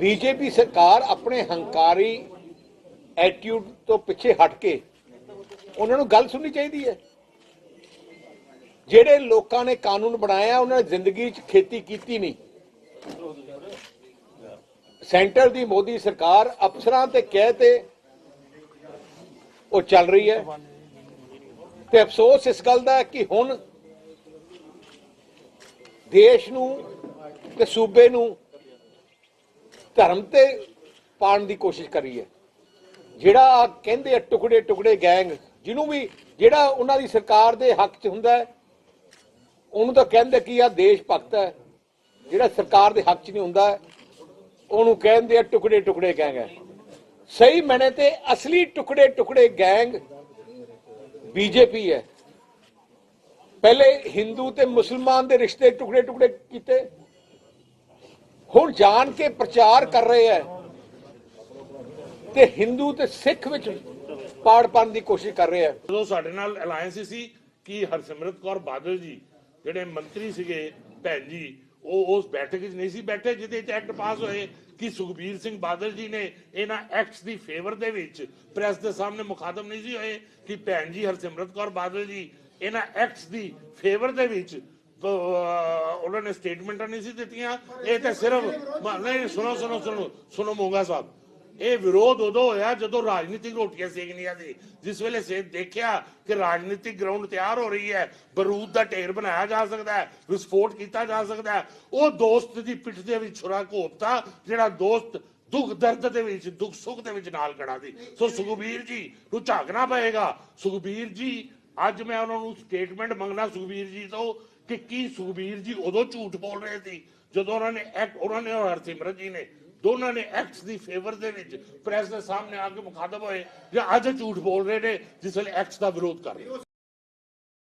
BJP ਸਰਕਾਰ ਆਪਣੇ ਹੰਕਾਰੀ ਐਟੀਟਿਊਡ ਤੋਂ ਪਿੱਛੇ ਹਟ ਕੇ ਉਹਨਾਂ ਨੂੰ ਗੱਲ ਸੁਣਨੀ ਚਾਹੀਦੀ ਹੈ। ਜਿਹੜੇ ਲੋਕਾਂ ਨੇ ਕਾਨੂੰਨ ਬਣਾਇਆ, ਉਹਨਾਂ ਨੇ ਜ਼ਿੰਦਗੀ 'ਚ ਖੇਤੀ ਕੀਤੀ ਨਹੀਂ। ਸੈਂਟਰ ਦੀ ਮੋਦੀ ਸਰਕਾਰ ਅਫਸਰਾਂ ਤੇ ਕਹਿ ਤੇ ਉਹ ਚੱਲ ਰਹੀ ਹੈ। ਤੇ ਅਫਸੋਸ ਇਸ ਗੱਲ ਦਾ ਕਿ ਹੁਣ ਦੇਸ਼ ਨੂੰ ਤੇ ਸੂਬੇ ਨੂੰ ਧਰਮ ਤੇ ਪਾਣ ਦੀ ਕੋਸ਼ਿਸ਼ ਕਰੀ ਹੈ। ਜਿਹੜਾ ਆਹ ਕਹਿੰਦੇ ਆ ਟੁਕੜੇ ਟੁਕੜੇ ਗੈਂਗ, ਜਿਹਨੂੰ ਵੀ ਜਿਹੜਾ ਉਹਨਾਂ ਦੀ ਸਰਕਾਰ ਦੇ ਹੱਕ 'ਚ ਹੁੰਦਾ ਹੈ, ਉਹਨੂੰ ਤਾਂ ਕਹਿੰਦੇ ਕਿ ਆ, ਦੇਸ਼ ਭਗਤ ਹੈ। ਜਿਹੜਾ ਸਰਕਾਰ ਦੇ ਹੱਕ 'ਚ ਨਹੀਂ ਹੁੰਦਾ, ਉਹਨੂੰ ਕਹਿੰਦੇ ਆ ਟੁਕੜੇ ਟੁਕੜੇ ਗੈਂਗ ਹੈ। ਸਹੀ ਮੈਨੇ ਤੇ ਅਸਲੀ ਟੁਕੜੇ ਟੁਕੜੇ ਗੈਂਗ ਬੀਜੇਪੀ ਹੈ। ਪਹਿਲੇ ਹਿੰਦੂ ਤੇ ਮੁਸਲਮਾਨ ਦੇ ਰਿਸ਼ਤੇ ਟੁਕੜੇ ਟੁਕੜੇ ਕੀਤੇ ਹੁਣ ਜਾਣ ਕੇ ਪ੍ਰਚਾਰ ਕਰ ਰਹੇ ਹੈ ਤੇ ਹਿੰਦੂ ਤੇ ਸਿੱਖ ਵਿੱਚ ਪਾੜ ਪਾਉਣ ਦੀ ਕੋਸ਼ਿਸ਼ ਕਰ ਰਹੇ ਹੈ ਜਦੋਂ ਸਾਡੇ ਨਾਲ ਅਲਾਈਅੰਸ ਸੀ ਕਿ ਹਰਸਿਮਰਤ ਕੌਰ ਬਾਦਲ ਜੀ, ਜਿਹੜੇ ਮੰਤਰੀ ਸੀਗੇ, ਭੈਣ ਜੀ, ਉਹ ਉਸ ਬੈਠਕ ਵਿੱਚ ਨਹੀਂ ਸੀ ਬੈਠੇ, ਜਿਹਦੇ ਵਿੱਚ ਐਕਟ ਪਾਸ ਹੋਏ ਕਿ ਸੁਖਬੀਰ ਸਿੰਘ ਬਾਦਲ ਜੀ ਨੇ ਇਹਨਾਂ ਐਕਟਸ ਦੀ ਫੇਵਰ ਦੇ ਵਿੱਚ ਪ੍ਰੈਸ ਦੇ ਸਾਹਮਣੇ ਮੁਖਾਤਮ ਨਹੀਂ ਸੀ ਹੋਏ ਕਿ ਭੈਣ ਜੀ ਹਰਸਿਮਰਤ ਕੌਰ ਬਾਦਲ ਜੀ ਇਹਨਾਂ ਐਕਟਸ ਦੀ ਫੇਵਰ ਦੇ ਵਿੱਚ ਉਹਨਾਂ ਨੇ ਸਟੇਟਮੈਂਟਾਂ ਨਹੀਂ ਸੀ ਦਿੱਤੀਆਂ। ਇਹ ਤਾਂ ਸਿਰਫ ਨਹੀਂ, ਸੁਣੋ ਸੁਣੋ ਸੁਣੋ ਸੁਣੋ ਮੋਗਾ ਸਾਹਿਬ। ਇਹ ਵਿਰੋਧ ਉਦੋਂ ਹੋਇਆ ਜਦੋਂ ਰਾਜਨੀਤਿਕ ਰੋਟੀਆਂ ਸੇਕਣੀਆਂ ਸੀ। ਜਿਸ ਵੇਲੇ ਸੇ ਦੇਖਿਆ ਕਿ ਰਾਜਨੀਤਿਕ ਗਰਾਊਂਡ ਤਿਆਰ ਹੋ ਰਹੀ ਹੈ, ਬਰੂਦ ਦਾ ਢੇਰ ਬਣਾਇਆ ਜਾ ਸਕਦਾ ਹੈ, ਵਿਸਫੋਟ ਕੀਤਾ ਜਾ ਸਕਦਾ ਹੈ। ਉਹ ਦੋਸਤ ਦੀ ਪਿੱਠ ਦੇ ਵਿੱਚ ਛੁਰਾ ਘੋਪਤਾ, ਜਿਹੜਾ ਦੋਸਤ ਦੁੱਖ ਦਰਦ ਦੇ ਵਿੱਚ, ਦੁੱਖ ਸੁੱਖ ਦੇ ਵਿੱਚ ਨਾਲ ਖੜਾ ਸੀ। ਸੋ ਸੁਖਬੀਰ ਜੀ ਨੂੰ ਝਾਕਣਾ ਪਏਗਾ। ਸੁਖਬੀਰ ਜੀ, ਅੱਜ ਮੈਂ ਉਹਨਾਂ ਨੂੰ ਸਟੇਟਮੈਂਟ ਮੰਗਣਾ ਸੁਖਬੀਰ ਜੀ ਤੋਂ ਕਿ ਕੀ ਸੁਖਬੀਰ ਜੀ ਉਦੋਂ ਝੂਠ ਬੋਲ ਰਹੇ ਸੀ, ਜਦੋਂ ਉਹਨਾਂ ਨੇ ਐਕਟ ਉਹਨਾਂ ਨੇ ਔਰ ਹਰਸਿਮਰਤ ਜੀ ਨੇ, ਦੋਨਾਂ ਨੇ ਐਕਟਸ ਦੀ ਫੇਵਰ ਦੇ ਵਿੱਚ ਪ੍ਰੈਸ ਦੇ ਸਾਹਮਣੇ ਆ ਕੇ ਮੁਖਾਤਬ ਹੋਏ, ਜਾਂ ਅੱਜ ਝੂਠ ਬੋਲ ਰਹੇ ਨੇ, ਜਿਸ ਵੇਲੇ ਐਕਟਸ ਦਾ ਵਿਰੋਧ ਕਰ ਰਹੇ